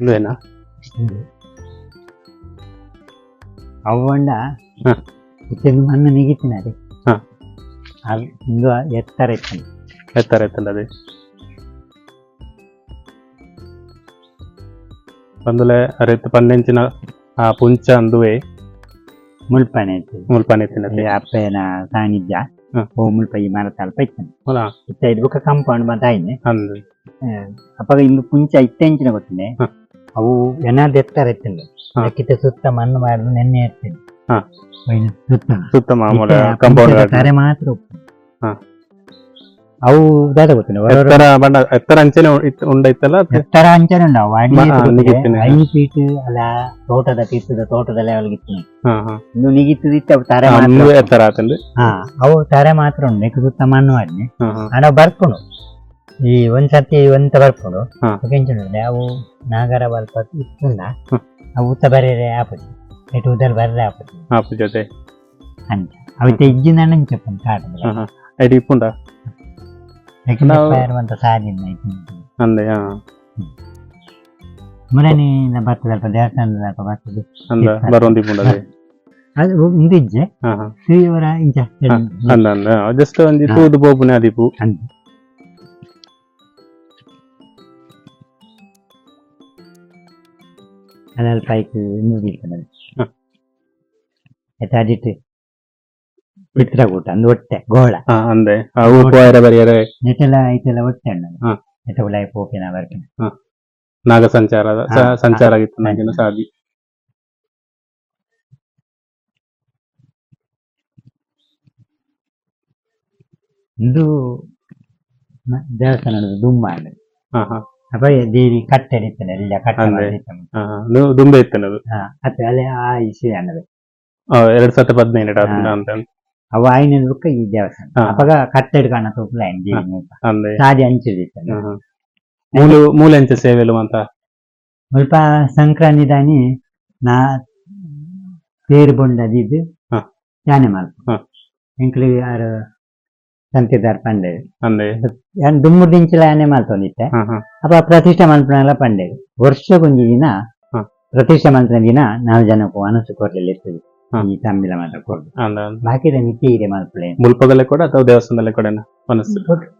ಇದೇನಾ ಅವಂಡ ಹ. ಇತ್ತಿನ ಮಣ್ಣು ನಿಗಿತಿನದೆ ಹ. ಅದು ಒಂದು ಎತ್ತರ ಇತ್ತು ಎತ್ತರ ಎತ್ತಲ್ಲ ಅದೇ ಬಂದುಲೆ ಅರೆತ್ ಪನ್ನೆಂಚಿನ ಆ ಪುಂಚ ಅಂದುವೆ ಮುಳ್ಪನೆ ಇತ್ತು ಮುಲ್ಪಾನೆ ತಿನ್ನದೆ ಅಪ್ಪನ ಸಾನ್ನಿಧ್ಯ. ಹ. ಓ ಮುಳ್ಪ ಈ ಮರ ತಲ್ಪ ಇತ್ತು ಹೌದಾ? ಇತ್ತ ಇದು ಬೊಕ್ಕ ಕಾಂಪೌಂಡ್ ಬಂದ ಆಯ್ನೆ ಅಂದು ಅಪ್ಪಾಗ ಇಂದು ಪುಂಚ ಇತ್ತೆಂಚಿನ ಗೊತ್ತಿನೆ ಹ. ಅವು ಎನಾದ ಎತ್ತರ ಇತ್ತಿಲ್ಲ ಹ. ಅದಕ್ಕಿಂತ ಸುತ್ತ ಮಣ್ಣು ಮಾಡಿದ್ರು ನೆನ್ನೆ ಇರ್ತೀನಿ ಹ. ಸುತ್ತ ಸುತ್ತ ಮಾಮೂಲ ಇತ್ತೆ ಕಾಂಪೌಂಡ್ ಪುಂಚದ ತಾರೆ ಮಾತ್ರ. ಹ. ಅವು ಗೊತ್ತಿನ ಎತ್ತರ ಬಣ್ಣ ಎತ್ತರ ಅಂಚೆನೆ ಇತ್ತು- ಉಂಡ ಇತ್ತಲ್ಲ ಅದು? ಎತ್ತರ ಅಂಚನೆ ಅಡಿ ಮ- ನಿಗಿತ್ತಿನ. ಐದು ಫೀಟ್ ಅಲ್ಲ ತೋಟದ ಕಿತ್ತದ ತೋಟದ ಲೆವೆಲ್ ಹಾ ಹಾ. ಇನ್ನು ನಿಗಿತ್ತದಿತ್ತು ಅವು ತಾರೆ ಆ, ಮಾತ್ರ ಮುಂದೆ. ಎತ್ತರ ಆತಂದು. ಹಾ ಅವು ತಾರೆ ಮಾತ್ರ ಉಂಡು ನೆಕ್ ಸುತ್ತ ಮಣ್ಣು ಮಾಡಿ ಹಾ ಹಾ. ಬರ್ಕೊಂಡು ಈ ಒಂದ್ ಸರ್ತಿ ಒಂತ ಬರ್ಕೊಂಡು ಹಾ. ಕೆಂಚನುಂಡೆ ಅವು ನಾಗರ ಬಲ್ಪ ಇತ್ತುಂಡ ಹ್ಮ್. ಅವು ಉತ್ತ ಬರೇರೆ ಆಪುಜಿ ಎಟ್ಟು ಉದಲ್ ಬರ್ರೆ ಆಪುಜಿ ಆಪು ಜೊತೆ. ಅಂತ. ಅವು ತೆಜ್ಜಿನ ನಂಚಪ್ಪನ್ ಕಾಟ ಹಾ ಹಾ. ಐಡಿ ಇಪ್ಪುಂಡ? ನಾವು- ಇರುವಂತ ಸಾಲಿನ ಅಂದೆ ಹಾ. ಮುರನಿ ಬರ್ತದೆ ಅಲ್ಪ ದೇವಸ್ಥಾನದ ಅಲ್ಪ ಬರ್ತದೆ. ಅಂದ ಬರೋಂದಿ ಇಪ್ಪುಂಡ ಅದೇ ಅದು ಮುಂದಿಜ್ಜೆ ಹಾ ಹಾ. ಶ್ರೀಯವರ ಇಂಚ. ಹಾ, ಅಂದ ಅಂದ. ಜಸ್ಟ್ ಒಂದಿ ತೂದು ಬೋಪುನೆ ಅದೀಪು. ಅಂದ. ಅದ್ರಲ್ಲಿ ಪೈಕ್ ಮುಗಿತಾನೆ ಹ. ಎತ್ತಾಡಿಟ್ಟು ಚಿತ್ರಕೂಟ ಅಂದ್ ಒಟ್ಟೆ ಗೋಳ. ಅಂದೆ. ಅವು ಪೋಯರ ಬರಿಯರೆ. ನೆಟ್ಟೆಲ್ಲ ಐತೆಲ್ಲ ಒಟ್ಟೆ ಅಣ್ಣ? ಹ. ನೆಟ್ಟ ಉಳಾಯಿ ಪೋಪಿನ ಬರ್ಕಿನ ನಾಗ ಸಂಚಾರ ಸಂಚಾರ. ಆಗಿತ್ತು ನಾಗಿನ ಸಾದಿ ಇಂದು ದೇವಸ್ಥಾನ ದುಮ್ಮ ಅಂದ್ರೆ ಅಪ್ಪ ದೇವಿ ಕಟ್ಟೆ ನಿಂತನೆ ಎಲ್ಲ ಕಟ್ಟೆ ಅಂದೆ. ಹಾ ದುಂಬೆ ಇತ್ತೇನೆ ಅದು ಅತ್ತೆ ಅಲ್ಲಿ ಆ ಇಸಿ ಅನ್ನದು ಆ, ಎರಡ್ ಸಾವಿರದ ಹದಿನೈದು ಹಾ. ಅಂತ ಅವ ಆಯ್ನ ಬುಕ್ಕ ಈ ದೇವಸ್ಥಾನ ಹಾ. ಅಪ್ಪಗ ಕಟ್ಟೆಡ್ ಕಾಣ ತೂಪಲ ದೇವಿ ಮೂಪ ಅಂದೆ ಸಾದಿ ಹಾ, ಹಾ. ಮೂಲು ಮೂಲೆಂಚ ಸೇವೆಲು ಅಂತ ಸ್ವಲ್ಪ ಸಂಕ್ರಾಂತಿ ದಾನಿ ನಾ ತೇರು ಬೊಂಡದಿದ್ದು ಹಾ. ಯಾನೆ ಮಾಲ್ಪ ಹಾ. ಎಂಕ್ಲಿ ಯಾರು ಸಂತಿದಾರ್ ಪಂಡೆ ದಿಂಚಿಲ ಯಾನೆ ಮಾಲ್ತೊಂದಿತ್ತೆ ಹಾ ಹಾ. ಅಪ್ಪ ಪ್ರತಿಷ್ಠೆ ಮಲ್ಪನೆಲ್ಲ ಪಂಡೆ ವರ್ಷಕ್ಕೊಂದು ದಿನ. ಪ್ರತಿಷ್ಠೆ ಮಲ್ಪನ ದಿನ ನಾವು ಜನಕ್ಕೂ ಅನಸು ಕೊರ್ಲಿಲ್ಲ ಇರ್ತದೆ. ಈ ತಮ್ಮಿಲ ಮಾತ್ರ ಅಂದ. ಬಾಕಿದ ನಿತ್ಯ ಇದೆ ಮಲ್ಪಲೆ ಮುಲ್ಪದಲ್ಲೇ ಕೂಡ ಅಥವಾ ದೇವಸ್ಥಾನದಲ್ಲೇ ಕೂಡ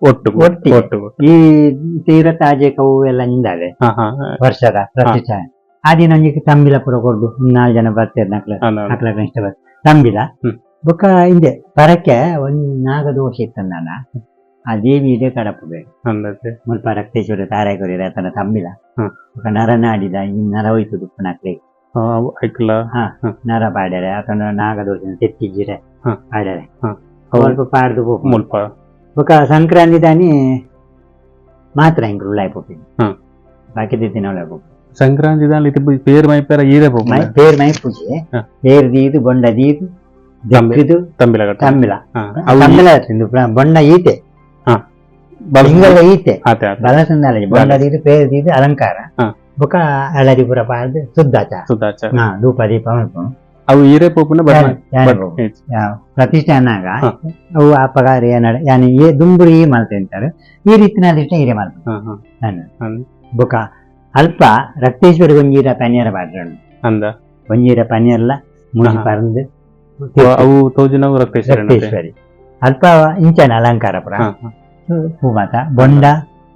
ಒಟ್ಟು ಒಟ್ಟಿಗೆ. ಒಟ್ಟು ಈ ತೀರ ತಾಜೆಕವು ಎಲ್ಲ ನಿಂದಾವೆ ವರ್ಷದ ಪ್ರತಿಷ್ಠೆ. ಆ ದಿನ ಒಂಜಿಗೆ ತಂಬಿಲ ಪುರ ಕೊಡ್ದು. ನಾಲ್ಕು ಜನ ಬರ್ತಾರೆ ನಕ್ಲ. ನಕ್ಲ ಇಷ್ಟ ಬರ್ತಾರೆ. ತಂಬಿಲ. ಬೊಕ್ಕ ಹಿಂದೆ ಪರಕ್ಕೆ ಒಂದು ನಾಗದೋಷ ಇತ್ತಂದಾನ ಆ ದೇವಿ ಇದೆ ಕಡಪಬೇಕು ಅಂದತ್ತೆ ಮುಲ್ಪ ರಕ್ತೇಶ್ವರ ತಾರಾಯ್ಕೊರಿ ರತನ ತಮ್ಮಿಲ. ಹ್ಮ್. ಬೊಕ ನರನಾಡಿದ ಈ ನರ ಹೋಯ್ತು ದುಪ್ಪು ನಕ್ಲೆ. ಹಾ, ಐಕ್ಲ. ನರ ಪಾಡ್ಯಾರೆ ಅಥವಾ ನಾಗದೋಷ ತೆತ್ತಿಜ್ಜಿರೆ ಹ್ಮ್. ಪಾಡ್ಯಾರೆ. ಹ್ಮ್. ಸ್ವಲ್ಪ ಪಾಡ್ದು ಹೋಗು ಮುಲ್ಪ. ಬೊಕ ಸಂಕ್ರಾಂತಿ ದಾನಿ ಮಾತ್ರ ಹಿಂಗ್ ಉಳ್ಳಾಯ್ ಪೋಪಿನಿ ಹ್ಮ್. ಬಾಕಿ ದಿನ ಉಳ್ಳಾಯ್ ಪೋಪಿ ಸಂಕ್ರಾಂತಿ ದಾಲಿ ಇದು ಪೇರ್ ಈರೆ ಮೈ ಹೋಗ್ಬೋದು ಪೇರ್ ಮೈ ಪೂಜೆ ಹ. ಪೇರ್ ದೀದು ಬೊಂಡ ದೀದು. ದಕ್ಕಿದು ತಂಬಿಲ ತಂಬಿಲ ತಂಬಿಲ ಪ್ರ- ಬೊಂಡ ಈತೆ. ಹಿಂಗಲ್ಲ ಈತೆ. ಬಲಸಂದಾಲ ಬೊಂಡ ದೀದು ಪೇರ್ ದೀದು ಅಲಂಕಾರ. ಬುಕ ಬೊಕ ಅಳರಿ ಪುರ ಪಾಡ್ದು ಸುದ್ದಾಚ ಸುಧಾಚ ಹಾ ಧೂಪ ದೀಪ ಮಾಡ್ಕೊಂಡು ಅವು ಈರೆ ಪೋಪುನ ಬಟ್ ಯಾನೆ- ಯಾನೆ ಬಟ್ ಹೋಗು. ಯಾವ ಪ್ರತಿಷ್ಠೆ ಅನ್ನಾಗ. ಹ. ಅವು ಆ ಪಗಾರ ಏನಾಡ ಯಾನೆ ಏ ದುಂಬುರಿ ಮಾಡ್ತೆ ಅಂತಾರೆ. ಈ ರೀತಿನಲ್ಲಿ ಹಿರೇ ಮಾಡ್ತಾರೆ ಬೊಕ ಅಲ್ಪ ರಕ್ತೇಶ್ವರಿ ಒಂಜೀರ ಪನ್ಯರ ಪಾಡ್ರಣ್ಣ ಅಂದ. ಒಂಜೀರ ಪನ್ಯರ್ಲ ಹ. ಪರಂದು. ಅವು- ತೋಜಿನವು ರಕ್ತೇಶ್ವರ. ಅಲ್ಪ ಇಂಚನ ಅಲಂಕಾರ ಪುರ. ಹೂಮಾತ ಬೊಂಡ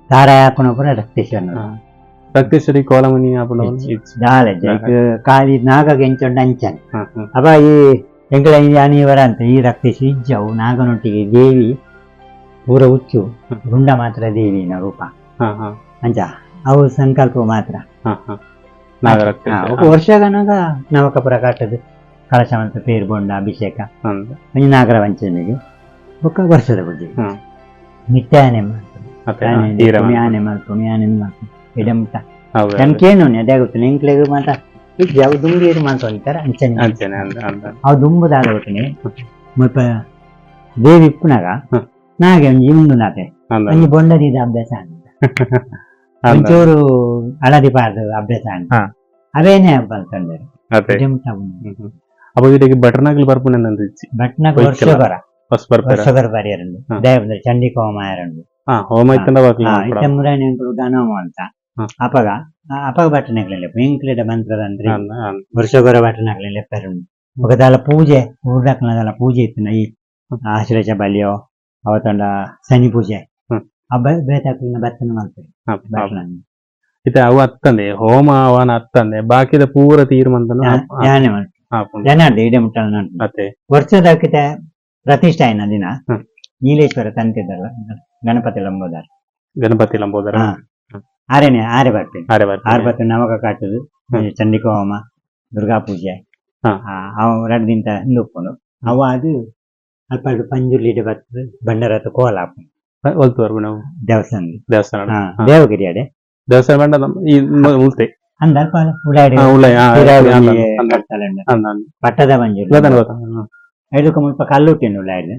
ತಾರಾಯ ಹಾಕೋಣ ಪುರ ರಕ್ತೇಶ್ವರನ ರಕ್ತೇಶ್ವರಿ ಕೋಲಮನಿ ಕಾಲಿ ನಾಗ ಎಂಚೊಂಡ ಅಂಚನ್. ಅಪ್ಪ ಈ ಎಂಕಲ ಯಾನಿವರ ಅಂತ ಈ ರಕ್ತೇಶ್ವರಿ ಇಜ್ಜವು ನಾಗನೊಟ್ಟಿಗೆ ದೇವಿ ಊರ ಹುಚ್ಚು. ಗುಂಡ ಮಾತ್ರ ದೇವಿನ ರೂಪ. ಹಾ ಹಾ. ಅಂಚ ಅವು ಸಂಕಲ್ಪ ಮಾತ್ರ. ವರ್ಷಗನಾಗ ನಾವಕ ವರ್ಷಗನಾಗ ಕಾಟದು ಕಳಶವಂತ ಪೇರು ಬೊಂಡ ಅಭಿಷೇಕ. ಒಂಜಿ ನಾಗರ ವಂಚನೆಗೆ ಒಕ್ಕ ವರ್ಷದ ಪೂಜೆ. ಹಾ. ನಿತ್ಯಾನೆ ಮಾಡ್ತಾರೆ ಆನೆ ಆನೆ ಮಾಡ್ಕೊಂಡು ಆನೆ ಮಾಡ್ಕೊಂಡು ಹೌದು. ನನಗೇನು ಅದೇ ಗೊತ್ತಿಲ್ಲ ಎಂಕ್ಲೆಗೂ ಮಾತ ಇಜ್ಜ ಅವು ದುಂಬಿಯರು ಮಾಡ್ಕೊಂತಾರೆ ಅಂಚನೆ ಅಂಚನೆ ಅವು ದುಂಬುದಾದ ಗೊತ್ತಿನಿ ಮುಲ್ಪ ದೇವಿ ಇಪ್ಪುನಾಗ. ನಾಗೆ ಒಂಜಿ ಇಂದು ನಾತೆ. ಒಂಜಿ ಬೊಂಡದಿದ ಅಭ್ಯಾಸ ಅಂತ ಒಂಚೂರು ಹಳದಿ ಪಾರ್ದು ಅಭ್ಯಾಸ ಅಂತ. ಅವೇನೇ ಹಬ್ಬ ಅಂತಂದ್ರೆ അപ്പൊ ഇതിലേക്ക് ബട്ടർനാക്കിൽ പർപ്പിന് എന്താ ബട്ടർനാക്ക് വർഷകര ಫಸ್ಟ್ ಬರ್ತಾರೆ ಶುಗರ್ ಬ್ಯಾರಿಯರ್ ಉಂಡು ದೇವಂದ್ರೆ ಚಂಡಿಕ ಹೋಮಾಯರ್ ಉಂಡು ಹೋಮಾಯ್ತಂಡ ಚಂಬ್ರಾಣಿ ಉಂಟು ಗಣೋಮ ಅಂತ ಅಪಗ ಅಪಗ ಬಟ್ಟಣೆಗಳಲ್ಲಿ ಇಂಕ್ಲಿಡ ಮಂತ್ರದಂದ್ರೆ ವರ್ಷಗರ ಬಟ್ಟಣೆಗಳಲ್ಲಿ ಪೆರುಂಡು ಒಗದಾಲ ಪೂಜೆ ಊರ್ಡಕ್ಕನದಾಲ ಪೂಜೆ ಇತ್ತಿನ ಈ ಆಶ್ರಯ ಬಲಿಯೋ ಅವತ್ತೊಂಡ ಶನಿ ಪೂಜೆ ಹಬ್ಬ ಬೇತಾಕ್ಲಿನ ಬರ್ತನ ಮಾಡ್ತಾರೆ ಇತ್ತೆ ಅವು ಅತ್ತಂದೆ ಹೋಮ ಅವನ ಅತ್ತಂದೆ ಬಾಕಿದ ಪೂರ ತೀರ್ಮಂತನ ಯಾನೆ ಮಾಡ್ತಾರೆ ಇಡೆ ಮುಟ್ಟಲ್ಲ ವರ್ಷದ ಮತ್ತೆ? ವರ್ಷದಕ್ಕೆ ಪ್ರತಿಷ್ಠೆ ಆಯ್ನ ದಿನ. ನೀಲೇಶ್ವರ ತಂತಿದ್ದಲ್ಲ ಗಣಪತಿ ಲಂಬೋದಾರ. ಗಣಪತಿ ಲಂಬೋದರ. ಆರೇನೆ ಆರೆ ಬರ್ತೀನಿ. ಆರೆ ಆರು ಬರ್ತೀನಿ. ಬರ್ತೇನೆ ನವಕ ಕಾಟುದು. ಚಂಡಿಕ ಹೋಮ ದುರ್ಗಾ ಪೂಜೆ. ಅವ ಎರಡು ದಿನ ಹಿಂದೆ ಒಪ್ಕೊಂಡು ಅವ ಅದು ಅಲ್ಪ ಅಲ್ಪ ಪಂಜುರ್ಲಿಡೆ ಬರ್ತದೆ. ಬಂಡರಥ ಕೋಲ ಹಾಕೊಂಡು ಒಲ್ತುವರ್ಗು ನಾವು? ದೇವಸ್ಥಾನ. ದೇವಸ್ಥಾನ. ದೇವಗಿರಿ ಅಡೆ ದೇವಸ್ಥಾನ ಬಂಡ ಈ ಉಲ್ತೆ. அந்த ಉಳ್ಳಾಡಿ ಪಟ್ಟದ ಬಂಜಿ ಇದಕ್ಕೆ ಮುಲ್ಪ ಕಲ್ಲುಟ್ಟಿನ ಉಳ್ಳಾಡಿ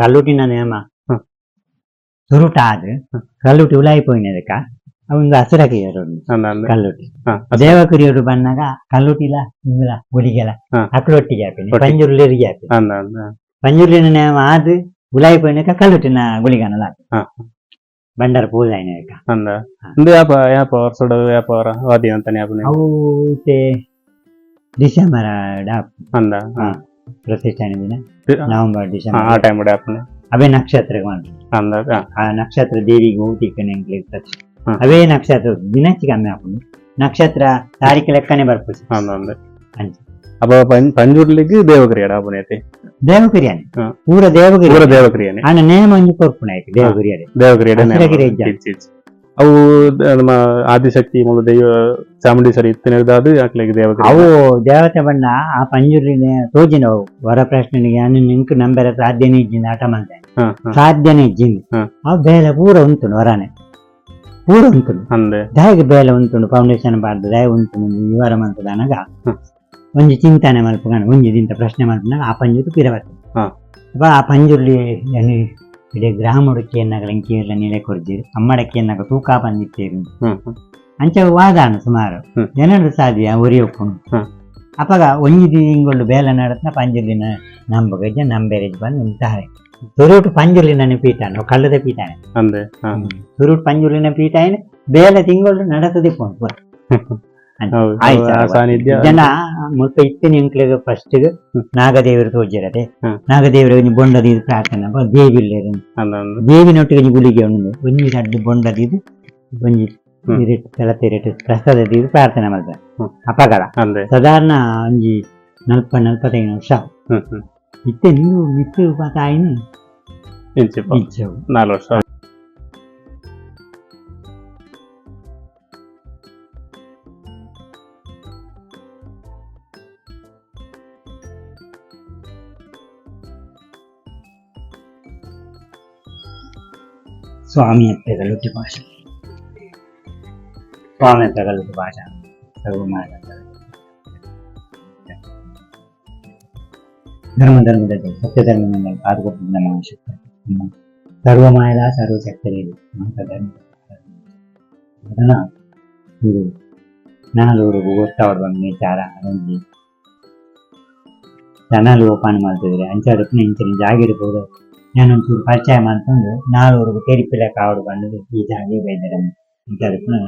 ಕಲ್ಲುಟ್ಟಿನ ನೇಮ ಸುರುಟ ಆದ್ರೆ ಕಲ್ಲುಟ್ಟಿ ಉಳಾಯಿ ಪೋಯಿನದಕ್ಕ ಒಂದು ಹಸಿರಾಕಿ ಕಲ್ಲುಟ್ಟಿ ದೇವಕುರಿಯರು ಬಂದಾಗ ಕಲ್ಲುಟಿಲ ಇಂಗ್ಲ ಗುಡಿಗೆಲ ಅಕ್ಕಳೊಟ್ಟಿಗೆ ಹಾಕಿನಿ ಪಂಜುರ್ಲಿರಿಗೆ ಹಾಕಿ ಪಂಜುರ್ಲಿನ ನೇಮ ಆದ್ರೆ ಉಳಾಯಿ ಪೋಯಿನಕ್ಕ ಕಲ್ಲುಟ್ಟಿನ ಗುಳಿಗನಲ್ಲ ಬಂಡಾರ ಪೂಜೆ ಆಯ್ತು ಅಂದ. ಇಂದು ಯಾಪ ಯಾಪ ಅವರ್ ಯಾಪ ಅವರ ವಾದಿ ಅಂತಾನೆ ಯಾಪ ಅವು ಇತ್ತೆ ಡಿಸೆಂಬರ್ ಡಾಪ್. ಅಂದ ಪ್ರತಿಷ್ಠಾನ ದಿನ ನವೆಂಬರ್ ಡಿಸೆಂಬರ್ ಆ ಟೈಮ್ ಡಾಪ್ ಅವೇ ನಕ್ಷತ್ರ ಅಂದ ಆ ನಕ್ಷತ್ರ ದೇವಿಗೆ ಹೋಗ್ತಿಕ್ಕ ನೆಂಗ್ಲಿ ಅವೇ ನಕ್ಷತ್ರ ದಿನಕ್ಕೆ ಕಮ್ಮಿ ಹಾಕೊಂಡು ನಕ್ಷತ್ರ ತಾರೀಕು ಲೆಕ್ಕನೆ ಬರ್ಬೋದು ಅಂದ ಅಂದ. ಅಂಚೆ. പഞ്ചൂരിലേക്ക് ಅಪನೈತಿ ದೇವಗಿರಿಯಾನೆ ಹಾ. ಪೂರ ದೇವಗಿರಿ ಪೂರ ದೇವಕ್ರಿಯನೆ ಆನ ನೇಮ ಒಂಜಿ ಕೊರ್ಪುನ ಆಯ್ತು ದೇವಗಿರಿಯಡೆ ದೇವಕ್ರಿಯಡೆ ಅವು ನಮ್ಮ ಆದಿಶಕ್ತಿ ಮೂಲ ದೈವ ಚಾಮುಂಡೇಶ್ವರಿ ಇತ್ತಿನದಾದು ಯಾಕ್ಲಿಗೆ ದೇವಕ್ರಿಯ ಅವು ದೇವತೆ ಬಣ್ಣ ಆ ಪಂಜುರಿನ ತೋಜಿನವು ವರ ಪ್ರಶ್ನೆಗೆ ಅನ್ನ ನಿಂಕು ನಂಬರ ಸಾಧ್ಯನೇ ಇಜ್ಜಿಂದ ಆಟ ಮಾಡ್ದೆ ಸಾಧ್ಯನೇ ಆ ಬೇಲೆ ಪೂರ ಉಂಟು ವರನೆ ಪೂರ ಉಂಟು ಅಂದೆ ದಯಗೆ ಬೇಲೆ ಉಂಟು ಫೌಂಡೇಶನ್ ಬಾರ್ದು ದಾಯ ಉಂಟು ವಿವರ ಮಂತದನಗ ಹ್ಮ್. ಒಂಜಿ ಚಿಂತನೆ ಮಲ್ಪಗಾನ ಒಂಜಿ ದಿಂತ ಪ್ರಶ್ನೆ ಮಲ್ಪನಾಗ ಆ ಪಂಜುರು ಪಿರವತ್ತೆ ಹಾ. ಅಪ್ಪ ಆ ಪಂಜುರ್ಲಿ ಏನು ಇಡೀ ಗ್ರಾಮಡು ಕೇನ್ನಗಳ ಲಂಕಿಯಲ್ಲ ನೀಲೆ ಕೊರ್ಜಿರು ಅಮ್ಮಡ ಕೇನ್ನಗ ತೂಕ ಬಂದಿತ್ತೇರು ಹ್ಮ್ ಹ್ಮ್. ಅಂಚ ವಾದಾನ ಸುಮಾರು ಹ್ಮ್. ಜನರು ಸಾಧ್ಯ ಒರಿ ಒಪ್ಪುನು ಹ್ಮ್. ಅಪ್ಪಗ ಒಂಜಿ ತಿಂಗಳು ಬೇಲ ನಡತ್ನ ಪಂಜುರ್ಲಿನ ನಂಬಗಜ್ಜ ನಂಬೆರೆಜ್ ಬಂದು ನಿಂತಾರೆ ಸುರುಟು ಪಂಜುರ್ಲಿನ ಪೀಠ ನಾವು ಕಳ್ಳದ ಪೀಠಾನೆ ಅಂದೆ ಹಾ. ಸುರುಟು ಪಂಜುರ್ಲಿನ ಪೀಠ ಏನು ಬೇಲ ತಿಂಗಳು ಪೋನ್ ಪೂರ. ಸಾನ್ನಿಧ್ಯ. ಜನ ಮುಲ್ಪ ಇತ್ತಿನ ಎಂಕ್ಲೆಗ್ ಫಸ್ಟ್ ನಾಗದೇವರಿಗೆ ನಾಗದೇವರು ತೋಜಿರದೆ ಹ್ಮ್. ನಾಗದೇವರ ಒಂಜಿ ಬೊಂಡದ ಪ್ರಾರ್ಥನೆ ದೇವಿ ಅಂದ ದೇವಿನೊಟ್ಟಿಗೆ ಒಂಜಿ ಗುಳಿಗೆ ಉಂಡು ಒಂಜಿ ಅಡ್ಡು ಬೊಂಡದಿದು ಒಂಜಿ. ಪ್ರಸಾದ ಕೆಲತಿರಿಟ್ ಪ್ರಸಾದದಿದು ಪ್ರಾರ್ಥನೆ ಮಾಡ್ತಾರೆ. ಅಪಗಳ ಸಾಧಾರಣ ಒಂಜಿ ನಲ್ಪ ನಲ್ಪತ್ತೈದು ವರ್ಷ. ಇತ್ತೆ ನೀವು ಮಿತ್ತು ತಾಯಿನ ಇಂಚಿಪ್ಪ ಇಚ್ಚವು ನಾಲ್ಕು ವರ್ಷ. ಸ್ವಾಮಿ ಅತ್ತೆಗಳುಟಿ ಭಾಷೆ ಸ್ವಾಮಿಯ ಅತ್ತೆಗಳುಟಿ ಭಾಷೆ ಧರ್ಮ ಧರ್ಮದ ಸತ್ಯ ಧರ್ಮದಿಂದ ಕಾದುಕೊಟ್ಟಿದ್ದ ನಮ್ಮ ಶಕ್ತಿ ಸರ್ವ ಮಾಯದ ಸರ್ವ ಶಕ್ತಿ ಅಂತ ಧರ್ಮ ಅದನ್ನ ಇದು ನಾಲ್ವರೆಗೂ ಗೊತ್ತಾವಡ್ ವಿಚಾರ ಅದೊಂದು ಚಾನಲ್ ಓಪನ್ ಮಾಡ್ತಿದ್ರೆ ಅಂಚಾಡಕ್ಕೆ ಇಂಚಿನ ಜಾಗ ಇರ್ಬೋದು ನಾನೊಂಚೂರು ಪರಿಚಯ ಮಾಡ್ಕೊಂಡು ನಾಲ್ವರೆಗೂ ತೆರಿಪಿಲ್ಲ ಕಾವಡು ಬಂದು ಈ ಜಾಗ ಬೈದರೆ ಅಂಚಾಡಕ್ಕೆ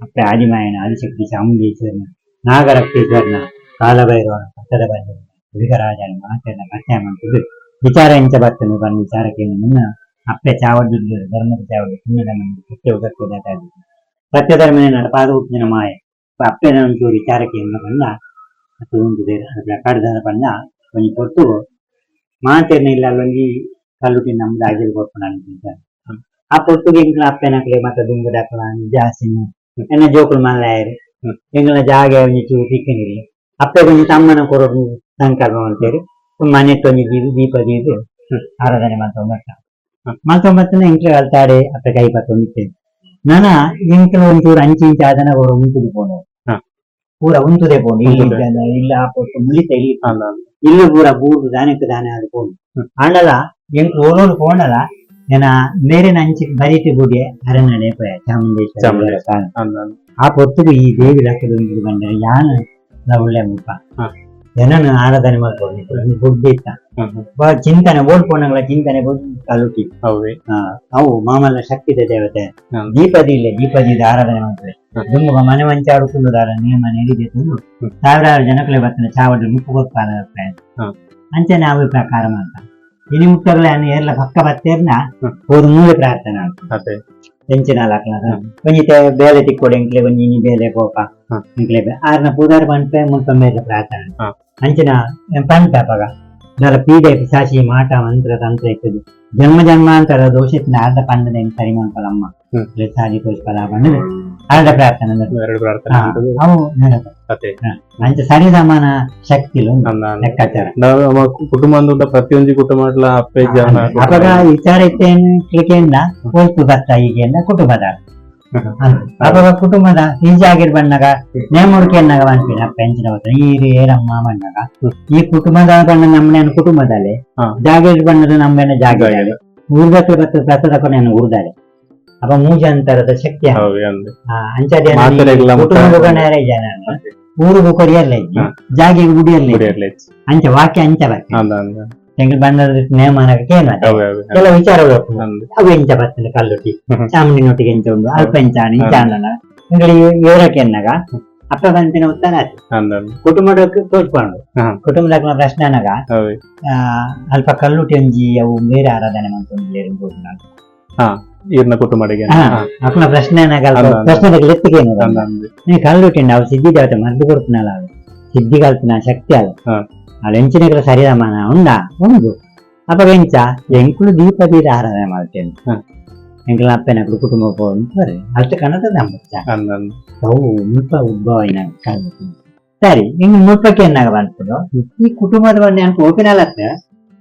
ಅಪ್ಪೆ ಆದಿಮಾಯನ ಆದಿಶಕ್ತಿ ಚಾಮುಂಡೇಶ್ವರನ ನಾಗರಕ್ತೇಶ್ವರನ ಕಾಲಭೈರವನ ಪಕ್ಕದ ಬಂದ ವಿಗರಾಜನ ಮಾತೆಲ್ಲ ಪರಿಚಯ ಮಾಡ್ತಿದ್ದು ವಿಚಾರ ಇಂಚ ಬರ್ತದೆ ಬಂದು ವಿಚಾರಕ್ಕೆ ಮುನ್ನ ಅಪ್ಪೆ ಚಾವಡ್ಡಿದ್ದು ಧರ್ಮದ ಚಾವಡಿ ಪುಣ್ಯದ ಮಂದಿ ಸತ್ಯ ಉಗತ್ಯದ ಸತ್ಯ ಧರ್ಮನೇ ನಡಪಾದ ಹುಟ್ಟಿನ ಮಾಯ ಅಪ್ಪೆನ ಒಂಚೂರು ವಿಚಾರಕ್ಕೆ ಏನು ಬಂದ ಅದು ಒಂದು ಬೇರೆ ಕಡ್ದಾದ ಬಂದ ಒಂದು ಕೊಟ್ಟು ಮಾತೇನ ಇಲ್ಲ ಅಲ್ಲೊಂದು ಕಲ್ಲುಟಿ ನಮ್ದು ಆಗಿಲ್ ಕೊಟ್ಟು ನಾನು ಆ ಪೊಟ್ಟುಗೆ ಎಂಗ್ಲ ಅಪ್ಪೆನಕ್ಲೆ ಮತ್ತೆ ದುಂಗದ ಜಾಸ್ತಿ ಎನ್ನ ಜೋಕುಲು ಮಲ್ಲಾಯರು ಎಂಗ್ಲ ಜಾಗ ಒಂಜಿ ಚೂರು ತಿಕ್ಕನಿರಿ ಅಪ್ಪೆ ಕೊಂಚ ತಮ್ಮನ ಕೊರೋಡು ಸಂಕಲ್ಪ ಅಂತೇಳಿ ಮನೆ ತೊಂಜಿ ದೀದು ದೀಪ ದೀದು ಆರಾಧನೆ ಮಾಡ್ಕೊಂಬರ್ತ ಮಾಡ್ಕೊಂಬರ್ತನ ಎಂಕ್ಲೆ ಅಲ್ತಾಡೆ ಅಪ್ಪೆ ಕೈ ಪತ್ತೊಂದಿತ್ತೇನೆ ನಾನ ಎಂಕ್ಲ ಒಂಚೂರು ಅಂಚಿ ಇಂಚಿ ಆದನ ಅವರು ಉಂಟುದು ಪೋನು ಹ. ಪೂರ ಉಂಟುದೆ ಪೋನು ಇಲ್ಲಿ ಉಂಟುದೆ. ಇದ್ದ- ಇಲ್ಲ ಆ ಪೊಟ್ಟು ಮುಳಿತ ಇಲ್ಲಿ ಅಂದ ಅಂದ. ಇಲ್ಲು ಪೂರ ಬೂಡು ದಾನಕ್ಕೆ ದಾನ ಅದು ಪೋನು ಹ್ಮ್. ಆಂಡಲ ಎಂಕ್ ಓಲೋಡು ಪೋಂಡಲ ಏನ ಬೇರೆ ನಂಚಿ ಬರಿಟಿ ಗುಡಿ ಅರಣ್ಯ ಪೋಯ ಚಾಮುಂಡೇಶ್ವರಿ ಚಾಮುಂಡೇಶ್ವರಿ. ದೇವಸ್ಥಾನ. ಅಂದ ಅಂದ. ಆ ಪೊತ್ತುಗೆ ಈ ದೇವಿ ಲಕ್ಕದ ಒಂದು ಬಂದರೆ ಯಾನ ಒಳ್ಳೆ ಮುಖ ಹ. ಜನನ ಆರಾಧನೆ ಮಾಡ್ಕೊಂಡು ಬುದ್ಧಿ ಇತ್ತ. ಬಹಳ ಚಿಂತನೆ ಓಡ್ಕೊಂಡಂಗಳ ಚಿಂತನೆ ಆ, ಅವು ಮಾಮಲ್ಲ ಶಕ್ತಿದ ದೇವತೆ. ದೀಪದಿ ಇಲ್ಲ ದೀಪದಿದ ಆರಾಧನೆ ಮಾಡ್ತಾರೆ. ದುಂಬುಗ ಮನೆ ಮಂಚಾಡುಕೊಂಡು ನಿಯಮ ನೀಡಿದೆ ತಂದು. ಸಾವಿರಾರು ಜನಕ್ಕಲೆ ಬರ್ತಾನೆ ಚಾವಡಿ ಮುಪ್ಪು ಗೊತ್ತಾದ. ಅಂಚನೆ ಅವು ಪ್ರಕಾರ ಮಾಡ್ತಾರೆ. ಇನಿ ಮುಟ್ಟಗಳನ್ನ ಎಲ್ಲ ಪಕ್ಕ ಬತ್ತೇರ್ನ ಹ್ಮ್. ಒಂದು ಮೂಲೆ ಪ್ರಾರ್ಥನೆ ಹ್ಮ್. ಒಂಜಿ ತೆ- ಬೇಲೆ ತಿಕ್ಕೊಡು ಎಂಕ್ಲೆ ಒಂಜಿ ಇನಿ ಬೇಲೆ ಪೋಪ. ಎಂಕ್ಲೆ ಆರ್ನ ಪೂದಾರ ಪನ್ಪೆ ಮುಲ್ಪ ಮೇಲೆ ಪ್ರಾರ್ಥನೆ. ಅಂಚಿನ ಪಂಪ ಪಗ ದರ ಪೀಡೆ ಪಿಸಾಚಿ ಮಾಟ ಮಂತ್ರ ತಂತ್ರ ಇರ್ತದೆ ಜನ್ಮ ಜನ್ಮಾಂತರ ದೋಷಿತ್ತಿನ ಅರ್ಧ ಪಂಡದ ಸರಿ ಮಲ್ಪಲಮ್ಮ ಹ್ಮ್. ಸಾಜಿ ತೋರಿಸ್ಪಲ ಬಂದ್ರೆ ಅರ್ಧ ಪ್ರಾರ್ಥನೆ ಅಂದ್ರೆ. ಎರಡು ಪ್ರಾರ್ಥನೆ ಹಾ, ಅವು ನೆನಪು. ಅದೇ ಅಂಚ ಸರಿ ಸಮಾನ ಶಕ್ತಿಲು ಲೆಕ್ಕಾಚಾರ. ನಮ್ಮ ಕುಟುಂಬದ ಪ್ರತಿಯೊಂದು ಕುಟುಂಬ ಅಪ್ಪೆ ಜನ ವಿಚಾರ ಇತ್ತೇನು ಕ್ಲಿಕೆಯಿಂದ ಹೋಯ್ತು ಬತ್ತ ಹೀಗೆಂದ ಕುಟುಂಬದ. ಅಪಗ ಕುಟುಂಬದ ಹಿಂಜ ಆಗಿರ್ ಬಣ್ಣಗ ನೇಮುಡಿಕೆ ಎನ್ನಾಗ ಬಂದ್ಬಿಡ ಪೆಂಚಿನ ಹೊತ್ತ ಈರಿ ಏರಮ್ಮ ಬಣ್ಣಗ. ಈ ಕುಟುಂಬದ ಬಣ್ಣ ನಮ್ಮನೆ ಕುಟುಂಬದಲ್ಲಿ. ಹಾ. ಬಣ್ಣದ ನಮ್ಮನೆ ಜಾಗ ಜಾಗ. ಊರ್ಗಕ್ಕೆ ಬತ್ತ ಕೊನೆ ಊರ್ದಾರೆ ಅಪ್ಪ ಮೂಜಂತರದ ಶಕ್ತಿ ಕುಟುಂಬದ ನೇರ ಜನ. ಜಾಗಿಗೆ ಗುಡಿಯಲ್ಲ ಇಜ್ಜಿ. ಗುಡಿಯರ್ಲಿ ಅಂಚ ವಾಕ್ಯ ಅಂಚ ಅಂದ ತೆಂಗಿನ ಏನು ಅವೆ ಅವೆ ಎಲ್ಲ ಅಂದೆ ಅವು ಎಂಚ ಬರ್ತದೆ ಕಲ್ಲುಟಿ ಚಾಮುಂಡಿ ನೊಟ್ಟಿಗೆ ಎಂಚ ಉಂಡು ಅಲ್ಪ ಎಂಚಾಣಿ ಇಂಚಾಂಡನ ಇಂಗಳಿಗೆ ವಿವರಕ್ಕೆ ಎನ್ನಗ. ಅಪ್ಪ ಬಂತಿನ ಉತ್ತರ ಕುಟುಂಬಕ್ಕೆ ತೋರ್ಸ್ಕೊಂಡು. ಕುಟುಂಬದ ಪ್ರಶ್ನೆ ಅನ್ನಗ. ಅವೆ ಆ, ಅಲ್ಪ ಕಲ್ಲುಟಿ ಒಂಜಿ ಅವು ಬೇರೆ ಆರಾಧನೆ ಮಾಡ್ಕೊಂಡು ಹಾ ಕುಟುಂಬಡಿಗೆ ಹಾ. ಹಾ, ಅಪ್ಪನ ಪ್ರಶ್ನೆ ಅಲ್ಲ. ಲೆತ್ತಿಗೆ ಅಂದ ಅಂದೆ. ನೀ ಕಲ್ಲುಟಿ ಅವು ಸಿದ್ಧಿ ದೇವತೆ ಮದ್ದು ಕೊಡ್ತೀನಲ್ಲ ಅವು ಸಿದ್ಧಿ ಕಲ್ಪಿನ ಶಕ್ತಿ ಹಾ. ಅಲ್ಲಿ ಎಂಚಿನ ಸರಿದಮಾನ ಉಂಡ ಉಂಡು ಅಪ್ಪ ಎಂಚ ಎಂಕುಳು ದೀಪ ದೀರ ಆರಾಧನೆ ಮಾಡ್ತೇನೆ. ಎಂಕುಲ ಅಪ್ಪನಕ್ಕಳು ಕುಟುಂಬ ಅಷ್ಟು ಕನ್ನಡ ನಂಬುತ್ತ ಅಂದ ಅಂದ. ಅವು ಮುಲ್ಪ ಉದ್ಭವ ಸರಿ ಇನ್ನು ಮುಲ್ಪಕ್ಕೆ ಏನಾಗ ಬರ್ತದೋ ಈ ಕುಟುಂಬದ ಬಣ್ಣ ಅನ್ಕೊ ಓಪಿನಲ್ಲತ್ತ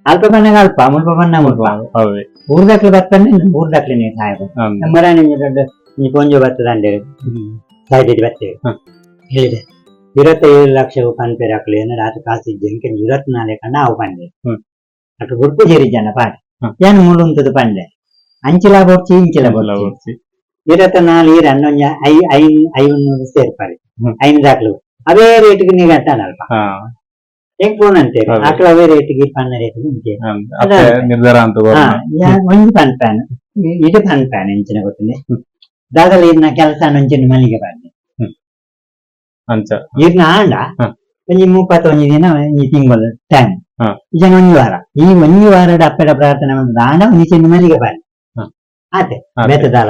ಅಲ್ಪ ಬಣ್ಣಗ ಅಲ್ಪ ಮುಲ್ಪ ಬಣ್ಣ ಮುಲ್ಪ ಅವೆ ಊರ್ದಾಕ್ಲೆ ಬರ್ತಾನೆ ಊರ್ದಾಕ್ಲೆ ನೀವು ಸಾಯ್ಬೋದು ಅಂದ ನಮ್ಮ ನಿಮ್ಗೆ ದೊಡ್ಡ ಈ ಕೊಂಜು ಬರ್ತದ ಅಂದೇಳಿ ಸಾಯ್ತೈತಿ ಬರ್ತೇವೆ ಹ. ಹೇಳಿದೆ ಇರತ್ತೈದು ಲಕ್ಷ ಪನ್ಪೇರ್ ಹಾಕ್ಲಿ ಏನಾರ ಅದು ಕಾಸು ಜಂಕೆ ಇರತ್ನಾಲೆ ಕಣ್ಣ ಅವು ಪಂಡೆ ಹ್ಮ್. ಅటు ಗುರ್ಪು ಸೇರಿ ಜನ ಪಾಠ ಹ. ಏನು ಮುಳುಂತದ ಪಂಡೆ ಅಂಚಿಲ ಬರ್ಚಿ ಇಂಚಿಲ ಎಲ್ಲ ಬರ್ಚಿ ಓದ್ಸಿ ಇರತ್ತ ನಾಲ್ ಈರ ಹನ್ನೊಂಜ ಐ ಐ ಐನೂರು ಸೇರ್ಪಾರಿ ಹ್ಮ್. ಐನು ದಾಖಲು ಅವೇ ರೇಟ್ಗೆ ನೀವು ರೇಟ್ಗೆ ಇಂಚೆ ಅಂದ. ಅಪ್ಪೆ ನಿರ್ಧಾರ ಅಂತ ಹಾ, ಬರ್ನ. ಯಾ- ಒಂದು ಪನ್ ಪ್ಯಾನ್ ಇದು ಪನ್ ಪ್ಯಾನ್ ಇಂಚಿನ ಗೊತ್ತಿಲ್ಲ ಹ್ಮ್. ದಾದಲ ಕೆಲಸ ನಂಚಿನ ಮಲ್ಲಿಗೆ ಬಂದೆ. ಅಂಚ. ಇರ್ನ ಆಂಡ. ಒಂಜಿ ಮುಪ್ಪತ್ತೊಂದು ದಿನ ಈ ತಿಂಗಳು ಟೈಮ್. ಈಗ ಒಂಜಿ ವಾರ. ಈ ಒಂಜಿ ವಾರದ ಅಪ್ಪಡ ಪ್ರಾರ್ಥನೆ ಮಾಡಿದ ಆಂಡ ಒಂದು ಚಿನ್ನ ಮಲ್ಲಿಗೆ ಬಂದೆ. ಆತೆ. ಬೆತ್ತದಾಲ.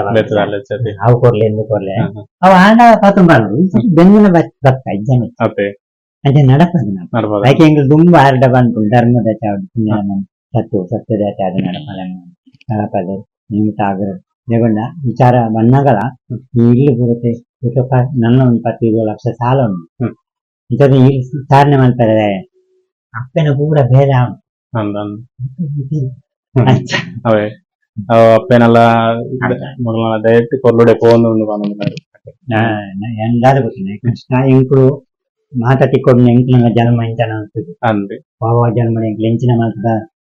ಅವು ಕೊಡ್ಲಿ ಎಂದು ಹ. ಅವು ಆಂಡ ಪತ್ತೊಂಬಾರು ಬೆಂದಿನ ಬತ್ತ ಇಜ್ಜನೆ ಅಪ್ಪೆ. ಅದೇ ನಡಪದು ನಾವು. ನಡ್ಬೋದು ಯಾಕೆ ಹಿಂಗೆ ತುಂಬ ಹರಡ ಬಂತು ಧರ್ಮದ ಚಾವಡಿ ಪುಣ್ಯ ಸತ್ತು ಸತ್ಯದ ಚಾದ ನಡಪಲ ನಡಪದ. ನಿಮಿತ್ತ ಆಗರ ದೇಗೊಂಡ ವಿಚಾರ ಬಂದಾಗಲ ಇಲ್ಲಿ ಬರುತ್ತೆ. ಸ್ವಲ್ಪ ನನ್ನ ಒಂದು ಪತ್ತು ಇರುವ ಲಕ್ಷ ಸಾಲ ಉಂಟು. ಇಂಥದ್ದು ಈ ಸಾಧನೆ ಮಾಡ್ತಾರೆ. ಅಪ್ಪನ ಪೂರ ಬೇರೆ ಅವೇ. ಅಪ್ಪೇನೆಲ್ಲ ಮೊದಲ ದಯವಿಟ್ಟು ಕೊಲ್ಲುಡೆ ಫೋನ್ ಎಂದಾದ ಗೊತ್ತಿಲ್ಲ. ಕಷ್ಟ ಎಂಕುಳು ಮಾತಾಡಿಕೊಂಡು ಎಂಕ್ಲಿನ ಜನ್ಮ ಇಂಚನ ಅನ್ಸುದು ಅಂದೆ ಪಾವ ಜನ್ಮ ಎಂಕ್ಲು ಎಂಚಿನ ಮಾತದ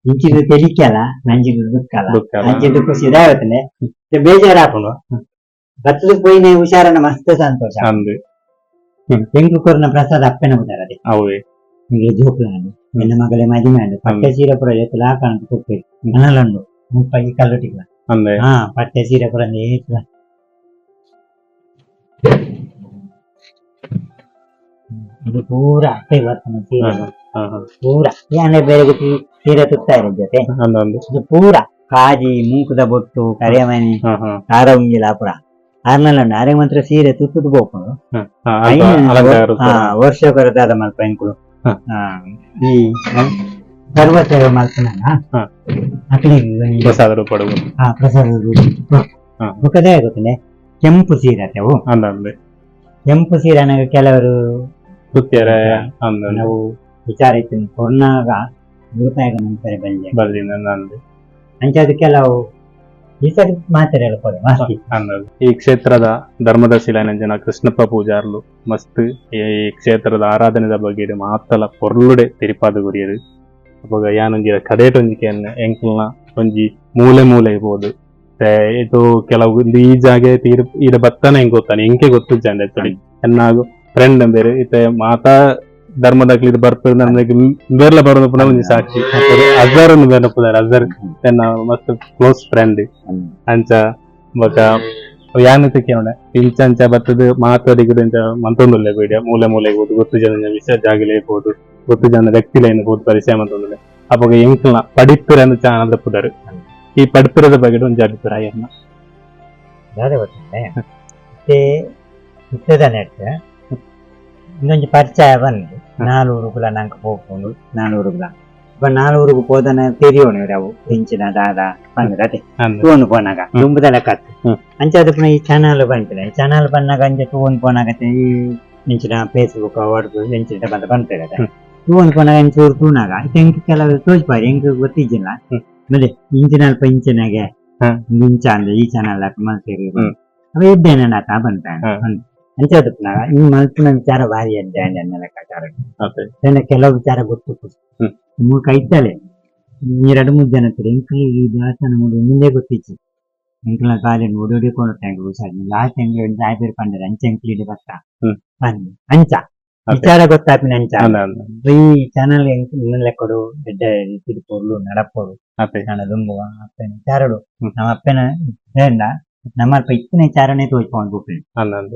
ಇಂಚಿದು ತೆಲಿಕಲ್ಲ ನಂಜಿದು ದುಃಖಲ್ಲ ದುಃಖ ಅಂಚಿದು ಖುಷಿ ಇದಾಗತ್ತಲೆ ಬೇಜಾರು ಹಾಕೊಂಡು ಬತ್ತದ ಪೋಯಿನ ಹುಷಾರನ ಮಸ್ತ್ ಸಂತೋಷ ಅಂದೆ ಎಂಕ್ಲು ಕೊರ್ನ ಪ್ರಸಾದ ಅಪ್ಪನ ಬುದಾರದೆ ಅವೇ ನಿಂಗೆ ಜೋಕ್ಲಾಂಡು ನನ್ನ ಮಗಳೇ ಮದುವೆ ಆಂಡು ಪಟ್ಟೆ ಸೀರೆ ಪುರ ಎತ್ತಲ ಹಾಕೊಂಡು ಕೊಡ್ತೀರಿ ಮನಲಂಡು ಮುಪ್ಪಾಗಿ ಕಲ್ಲುಟಿಗಳ ಅಂದೆ ಹಾ ಪಟ್ಟೆ ಸೀರೆ ಪುರ ಏತ್ಲ ಇದು ಪೂರ ಅಷ್ಟೇ ಸೀರೆ ಪೂರ. ಸೀರೆ ತುತ್ತಾ ಇರೋ ಜೊತೆ. ಇದು ಪೂರ ಕಾಜಿ ಮೂಕುದ ಬೊಟ್ಟು ಕರೆಮನೆ ಕಾರ ಉಂಗಿಲ ಪುರ. ಆರ್ನಲ್ಲ ಅರೆ ಮಾತ್ರ ಸೀರೆ ತುತ್ತದ ಹಾ ವರ್ಷ ಬರದಾದ ಮಲ್ಪ ಎಂಕುಳು ಈ ಪರ್ವತ ಮಲ್ಪನ ಪ್ರಸಾದ ರೂಪಡು ಹಾ. ಪ್ರಸಾದ. ಮುಖದೇ ಆಗುತ್ತದೆ ಕೆಂಪು ಸೀರೆ ಅವು? ಕೆಂಪು ಸೀರೆ ನನಗೆ ಕೆಲವರು ಸುತ್ತಿಯರ ಅಂದ ನಾವು ವಿಚಾರ ಇತ್ತು ಕೊರೋನಾಗ ಗುರುತಾಗ ನಂತರ ಬಂದೆ ಬರ್ದಿಂದ ಅಂದೆ ಅಂಚೆ ಕೆಲವು ಈ ಸರಿ ಮಾತಾಡಲು ಕೊಡಿ ಈ ಕ್ಷೇತ್ರದ ಧರ್ಮದ ಶಿಲಾನಂಜನ ಕೃಷ್ಣಪ್ಪ ಪೂಜಾರ್ಲು ಮಸ್ತ್ ಈ ಕ್ಷೇತ್ರದ ಆರಾಧನೆದ ಬಗ್ಗೆ ಮಾತಲ ಪೊರ್ಲುಡೆ ತಿರುಪಾದ ಗುರಿಯರು ಅವಾಗ ಯಾನೊಂಜಿರ ಕದೇಟೊಂಜಿಕೆಯನ್ನು ಎಂಕಲ್ನ ಒಂಜಿ ಮೂಲೆ ಮೂಲೆ ಇರ್ಬೋದು. ಇದು ಕೆಲವು ಈ ಜಾಗೆ ತೀರ್ ಇದ ಬತ್ತಾನೆ ಹೆಂಗ್ ಗೊತ್ತಾನೆ? ಹೆಂಗೆ ಗೊತ್ತಿದ್ದ ಎನ್ನಾಗು ಫ್ರೆಂಡ್ ಬೇರೆ ಇತ್ತೆ ಮಾತಾ ಧರ್ಮದಾಗ್ಲಿ ಇದು ನನಗೆ ಬೇರ್ಲ ಬರೋದು ಪುನಃ ಒಂಜಿ ಸಾಕ್ಷಿ ಅಜರ್ ಅನ್ನು ಬೇರೆ ಪುದಾರ ಅಜರ್ ನನ್ನ ಮಸ್ತ್ ಕ್ಲೋಸ್ ಫ್ರೆಂಡ್ ಅಂಚ, ಬಕ ಯಾನ್ ತಿಕ್ಕಿನೋಡ ಇಂಚ, ಅಂಚ ಬರ್ತದ ಮಾತಾಡಿಗುದು ಇಂಚ ಮಂತೊಂದುಲ್ಲೆ ಬೀಡಿಯ ಮೂಲೆ ಮೂಲೆ ಹೋದು ಗೊತ್ತು ಜನ ವಿಷಯ ಜಾಗಿಲೆ ಹೋದು ಗೊತ್ತು ಜನ ವ್ಯಕ್ತಿಲೈನ ಹೋದು ಪರಿಚಯ ಮಂತೊಂದುಲ್ಲೆ. ಅವಾಗ ಎಂಕ್ಲ ಪಡಿಪ್ಪುರನ್ನು ಚಾನದ ಪುದಾರು ಈ ಪಡಿಪಿರದ ಬಗ್ಗೆ ಒಂದು ಅಭಿಪ್ರಾಯ ಅದೇ ಬರ್ತಾನೆ ಇಷ್ಟೇ ಇತ್ತದ ನೆಟ್ ಇನ್ನೊಂದು ಪರಿಚಯ ಬಂದು ನಾಲ್ವರು ಕುಲ ನಂಗೆ ಹೋಗ್ಕೊಂಡು ನಾಲ್ವರು ಕುಲ ಇಪ್ಪ ನಾಲ್ವರು ಹೋದನ ತೆರಿಯೋಣ ಅವು ಹೆಂಚಿನ ದಾದ ಬಂದ್ರೆ ಅದೇ ತೂವೊಂದು ಪೋನಾಗ ದುಂಬದಲ್ಲ ಕತ್ತು ಹ್ಮ್. ಅಂಚಾದ ಪುನಃ ಈ ಚಾನಲ್ ಬಂತಿಲ್ಲ ಈ ಚಾನಲ್ ಬಂದಾಗ ಅಂಚೆ ತೂವೊಂದು ಪೋನಾಗತ್ತೆ ಈ ಹೆಂಚಿನ ಫೇಸ್ಬುಕ್ ವಾಟ್ಸಪ್ ಹೆಂಚಿನ ಬಂದ ಬಂತಾರೆ ಹ್ಮ್. ತೂವೊಂದು ಪೋನಾಗ ಹೆಂಚೂರು ತೂನಾಗ ಹೆಂಗ್ ಕೆಲವು ತೋರಿಸ್ಬಾರಿ ಹೆಂಗ್ ಗೊತ್ತಿದ್ದಿಲ್ಲ ಹ್ಮ್. ಮತ್ತೆ ಇಂಚಿನ ಅಲ್ಪ ಇಂಚಿನಾಗೆ ಹ್ಮ್. ಇಂಚ ಅಂದ್ರೆ ಈ ಚಾನಲ್ ಹಾಕಿ ಮಲ್ತೇರಿ ಹ್ಮ್. ಅವ ಇದ್ದೇನೆ ನಾತ ಬಂತ ಹ್ಮ್. ಅಂಚದ ಪುನಃ ಈ ಮಲ್ಪಿನ ವಿಚಾರ ಭಾರಿ ಎದ್ದೆ ಅನ್ನೆಲ್ಲ ಲೆಕ್ಕಾಚಾರ ಅದೇ ನನ್ನ ಕೆಲವು ವಿಚಾರ ಗೊತ್ತು ಹ್ಮ್. ಮೂರು ಕೈತಲೆ ಎರಡು ಮೂರು ಜನ ಇರ್ತಾರೆ ಎಂಕ್ಲಿ ಈ ದೇವಸ್ಥಾನ ನೋಡಿ ಮುಂದೆ ಗೊತ್ತಿತ್ತು ಎಂಕ್ಲ ಕಾಲಿನ ಓಡೋಡಿಕೊಂಡು ಟ್ಯಾಂಕ್ ಹುಷಾರಿ ಲಾಸ್ಟ್ ಎಂಕ್ಲಿ ಒಂದು ಸಾಯಿ ಬೇರೆ ಪಂಡರೆ ಅಂಚೆ ಎಂಕ್ಲಿ ಬತ್ತ ಹ್ಮ್. ಬನ್ನಿ ಅಂಚ ಅದೇ. ವಿಚಾರ ಗೊತ್ತಾಪಿನ ಅಂಚ ಅಲ್ಲ ಅಲ್ಲ ಈ ಚಾನಲ್ ಲೆಕ್ಕಡು ದೊಡ್ಡ ರೀತಿ ಪೊರ್ಲು ನಡಪೋಡು ಅದೇ ನನ್ನ ದುಂಬುವ ಅಪ್ಪನ ವಿಚಾರಡು ಹ್ಮ್. ನಮ್ಮ ಅಪ್ಪನ ಬೇಡ ನಮ್ಮ ಅಲ್ಪ ಇತ್ತಿನ ವಿಚಾರನೇ ತೋಚ್ಕೊಂಡು ಹೋಗ್ತೀನಿ ಅಲ್ಲ ಅಲ್ಲ